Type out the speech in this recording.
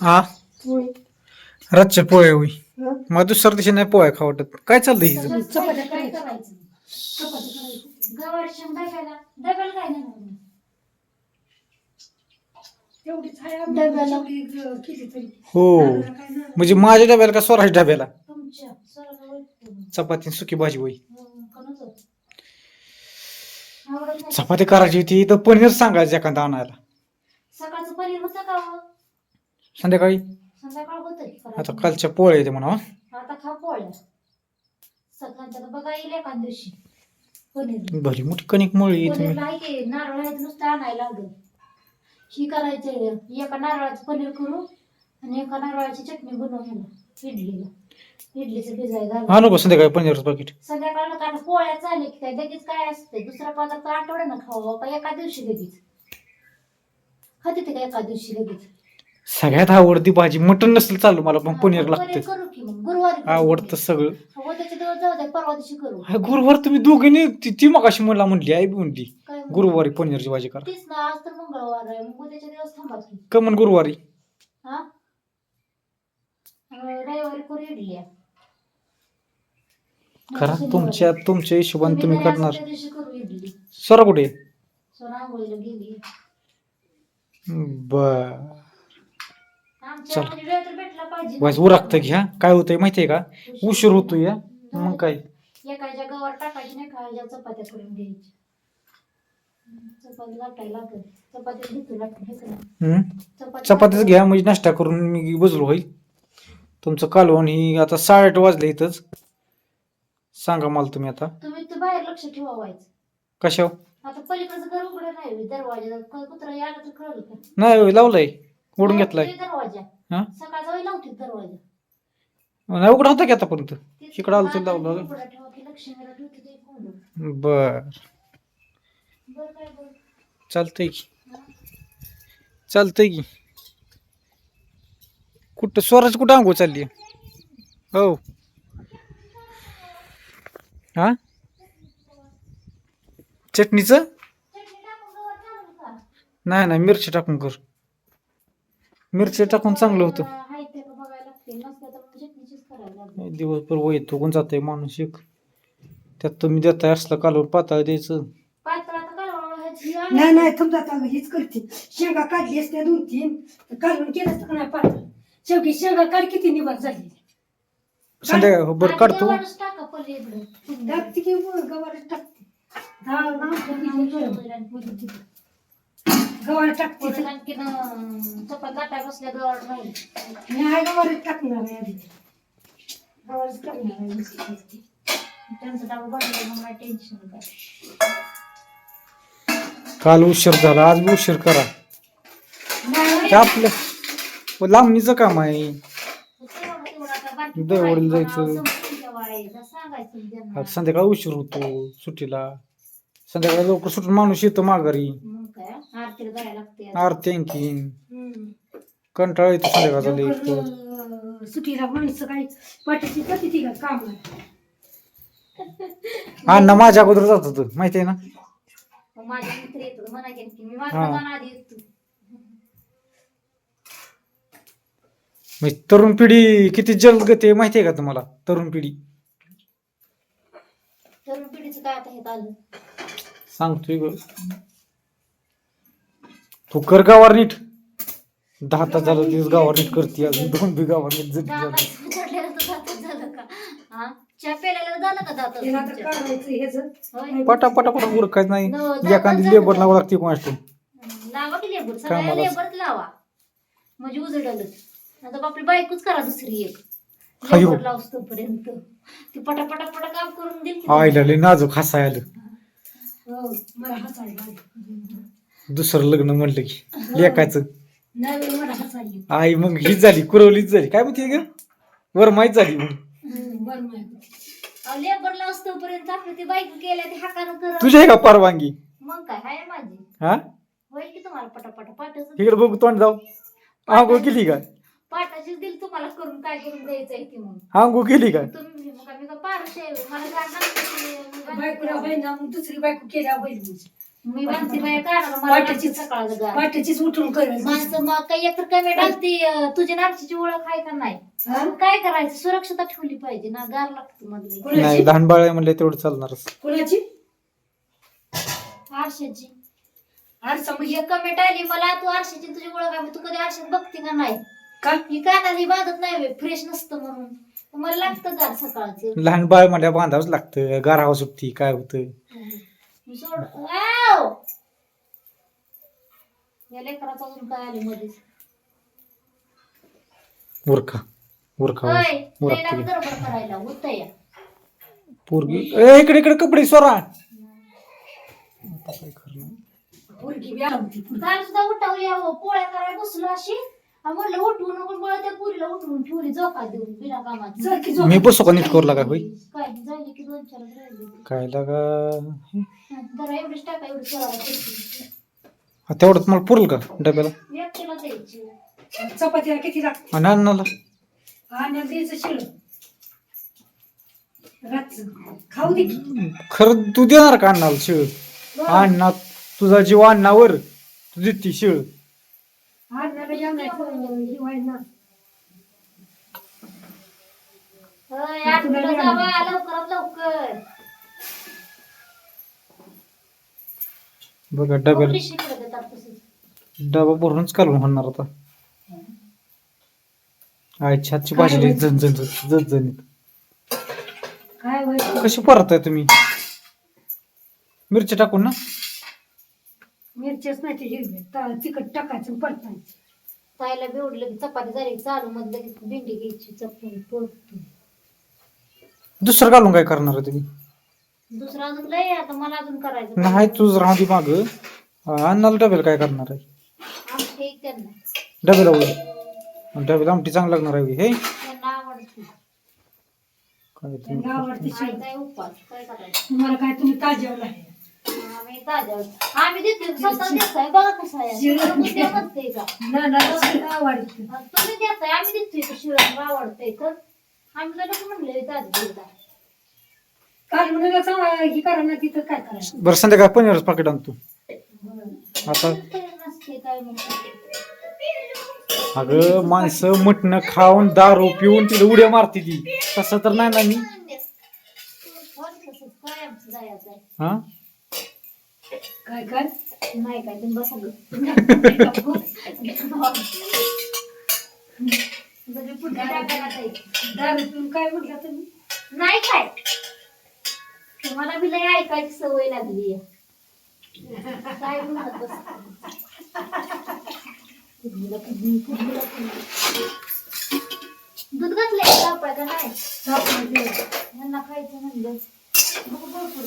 हा पोळी रातचे पोहे होई हं? मग दुसऱ्या दिवशी नाही पोहे खावटत काय चाललंय हिचं चपात्या चपात्या काय करायच्या. करायचं चपाती करायची. गवार शेंग डब्याला डब्याला काय नाही लागलं. तेवढीच आहे डब्याला. आम्ही जेवढी ग- केली तरी हो. म्हणजे माझ्या डब्याला का स्वराज डब्याला तुमच्या. चपाती आणि सुकी भाजी होई हं, कोणाचं होतं? आवडत नाही. चपाती करायची होती तर पनीर सांगायचं एखादा आणायला सकाळचं पनीर होतं का हो? संध्याकाळी? संध्याकाळ होतं की आता करायचं. कालच्या पोळे येते म्हणा आता खा पोळ्या. सकाळच्या बघा येईल एका दिवशी. पनीर. भरी मोठी कणिक मळी तुम्ही. आहे की नारळ आहे नुसतं आणायला लागेल. ही करायचे एका नारळाचं पनीर करू आणि एका नारळाची चटणी बनवू ह्याला इडलीला. इडलीचं भिजाय घालू नको संध्याकाळी पनीरचं पाकिट संध्याकाळला का पोळ्या चालले की काय लगेच काय असते दुसरा पदार्थ आठवड्यानं खावा का एका दिवशी लगेच. खाते ते का एका दिवशी लगेच? सगळ्यात आवडती भाजी. मटण नसेल चालू मला पण पनीर लागतं करू की मग? गुरुवारी करू. आवडतं सगळं. उद्याचे दिवस जाऊ दे परवा दिवशी करू. हा, गुरुवार तुम्ही दोघींनी ती ती मगाशी मला म्हणली आई बी म्हणली काय? गुरुवारी पनीरची भाजी करा. तीच ना आज तर मंगळवार आहे मग उद्याचे दिवस थांबा की. कमन गुरुवारी. हा? अं, रविवारी करू इडल्या करा तुमच्या तुमच्या हिशोबाने तुम्ही करणार. त्या दिवशी करू इडली सर कुठे? सोना आंघोळीला गेली. बर. चल. भेटला पाहिजे. उरकतं घ्या. काय होतंय माहितीये का? उशीर होतोय या मग काय? एकाच्या गवार टाकायची नाही खायच्या चपात्या करून घ्यायच्या. चपाती लाटायला लागत चपाती घेतो लाटून करा. हम्म चपाती चपातीच घ्या म्हणजे नाश्ता करून मी बसलो होईल. तुमचं कालवण ही आता साडेआठ वाजले इथंच. सांगा मला तुम्ही आता. तुम्ही बाहेर लक्ष ठेवा व्हायचं आता पलीकडचं घर उघडं नाही दरवाजा. कुत्रा यायला तर कळलं का? नाही लावलंय. ओढून घेतलाय. दरवाजा. हा? सकाळचा दरवाजा. नाही उघडा होता की आतापर्यंत इकडं आलं तर लावलं. उघडा ठेवा की लक्ष्मीला ठेवते ते कोंडून. बर. बरं काय बरं. चालतंय की. चालतंय की. कुठं स्वराज कुठं आंघोळ चालली? हो. हा? चटणीचं. नाही नाही मिरची टाकून कर. मिरची टाकून चांगलं होतं दिवसभर वय थुकून जाते माणूस एक त्यात तुम्ही देताय असलं कालवून पाताळ द्यायचं नाही नाही तुमचा आता हीच करते शेंगा काढली असते दोन तीन काढून केलं असतं का नाही पातळ शेवटी शेंगा काढ किती निवार झाली संध्याकाळ हो, बरं काढतो. टाकते की गवार टाकते गवार टाकते परत आणखीन अं, चपात लाटाय बसल्या गव्हार राहील नाही गवार टाकणार आहे आधी गवारच टाकणार आहे नुसती. त्यांचं डाबा बनवलं मग काय टेन्शन काय काल उशीर झाला आज बी उशीर करा नाही ते आपलं व लांबणीचं काम आहे दरवडीला दरवडीला जायचं. सांगायचं त्यांना. आज संध्याकाळी उशीर होतो सुट्टीला संध्याकाळी लवकर सुटून माणूस येतो माघारी. मग काय? आरतीला जायला लागते आरती आणखीन हम्म. कंटाळा येतो संध्याकाळचा लई लवकर, अं, सुट्टीला माणसं काही पाठीची जाते ती का काम अण्णा माझ्या अगोदर जात होतं. माहिती आहे ना? मग माझ्या मित्र येतो म्हणा की मी हा. आधी येतो. म्हणजे तरुण पिढी किती जलगती आहे माहिती आहे का तुम्हाला? तरुण पिढी. तरुण पिढीचं काय आता हे आलं सांगतोय ग तू कर गावावर नीट. दहा तास झालं तीस गावावर नीट करते अजून. दोन बी गावावर नीट जरी झालं हा? पटा पटा पटा उरकायचं नाही. एखादी लेबर का? लावा लागते कोणास लावा की लेबर सगळ्या कामाला. लावा. म्हणजे उजडलच. आता आपली बायकोच करा दुसरी एक. अयो. लेबर लावस तोपर्यंत ती पटा पटा काम करून देईल की आईला लय नाजूक हसाय आलं. दुसरं लग्न म्हणलं की येतं. आई मग हीच झाली कुरवलीच झाली. काय म्हणते ग? वर माहीत झाली मग. तुझी आहे का परवानगी? मग काय माझी. हा? इकडे बघू तोंड जाऊ. आंघोळ केली का? पाठाचीच दिल तुम्हाला करून काय करून द्यायचंय ती मग केली का? तुम्ही मग आम्ही का पारशे मला बायकोला बहिणा मग दुसरी बायको केल्या म्हणजे मी बाया मला वाटायची गार वाटेचीच उठून माणसं मग काही एकतर कमी टाकते तुझी नारचीची ओळख आहे का नाही? पण काय करायचं? सुरक्षता ठेवली पाहिजे ना गार लागतं मधले. नाही कोणाची? लहान बाळ आहे म्हणले तेवढं चालणारच. कोणाची? आरशाची. आरसा म्हणजे हे कमेंट आली मला तू आरशाची तुझी ओळख आहे मग तू कधी आरशात बघते का नाही? का? ही कानाली बांधत नाही फ्रेश नसतं म्हणून. मला लागतं गार सकाळचं. लहान बाळ म्हणल्या बांधावंच लागतं. गारावा सुटती काय होतं? सोड आव! या लेकराचं अजून काय आले मध्येच उरका उरका होय लय उरकते लाग गडबड करायला होतं या. पोरगी ए इकडे इकडे कपडे सोरा आता काय करणार? पोरगी बी आवडती काल सुद्धा उठावली अहो पोळ्या करायला बसलो अशी. आणि म्हणलं उठवू नको बळ त्या पुरीला उठवून ठेवली झोका देऊन बिना कामाची. जर की झोप मी नीट करू लागा होय काय झाली की दोन चार राहिली. काय लागा? हे, जरा एवढीच टाका एवढी सोळा हा, तेवढंच मला पुरल का डब्याला? द्यायची. चपातीला किती लागते? आणि अन्नाला? आणि द्यायचं शिळ. रातचं खाऊ दे की. खरं तू देणार का अन्नाला शिळ? अण्णा तुझा जीव अन्नावर. तू देती शिळ आणणारा जेवणाचं जेवाय ना होय, आठवड्याला जावा लवकरात लवकर बघा तसंच डबा भरूनच कालवून होणार आता. आईच्या हातची भाजी झण झण झणझणीत कशी परत तुम्ही? मिरची टाकून ना? मिरच्याच नाही तिखट टाकायचं परतायचं. ताईला बिवडलं की चपाती झाली चालू मध्ये लगेच भेंडी घ्यायची परतून दुसरं घालून काय करणार आहे तुम्ही? दुसरं अजून लय आहे, आता मला अजून करायचं नाही तुझ राहू दे माग. अन्नाला डब्याला काय करणार आहे? आमच्या एक त्यांना. डब्याला होईल. डब्याला आमटी चांगली लागणार आहे हे? त्यांना आवडते. काय तुम्ही आवडते काय उपास काय करायचं? तुम्हाला काय तुम्ही ताजेवलं आहे. आम्ही आम्ही स्वतः बघा कसं आहे तुम्ही म्हणते का आवडते तुम्ही देताय आम्ही देतोय का आवडतंय तर आम्ही काय नको म्हणले देता काल म्हणाला सांगा ही करा ना तिथं काय करायचं बरं संध्याकाळ पनीरच पाकिट आणतो. आता? नसते काय म्हणते अगं माणसं मटणं खाऊन दारू पिऊन तिला उड्या मारते ती. तसं तर नाही ना मी. काय आमचं जायचं आहे हा? काय काय नाही काय तुम्ही बसा. दारू काय म्हटलं तुम्ही नाही काय तुम्हाला बी लय ऐकायची सवय लागली. काय म्हणत. दूध घातलंय का का नाही. यांना खायचं म्हणलं भरपूर.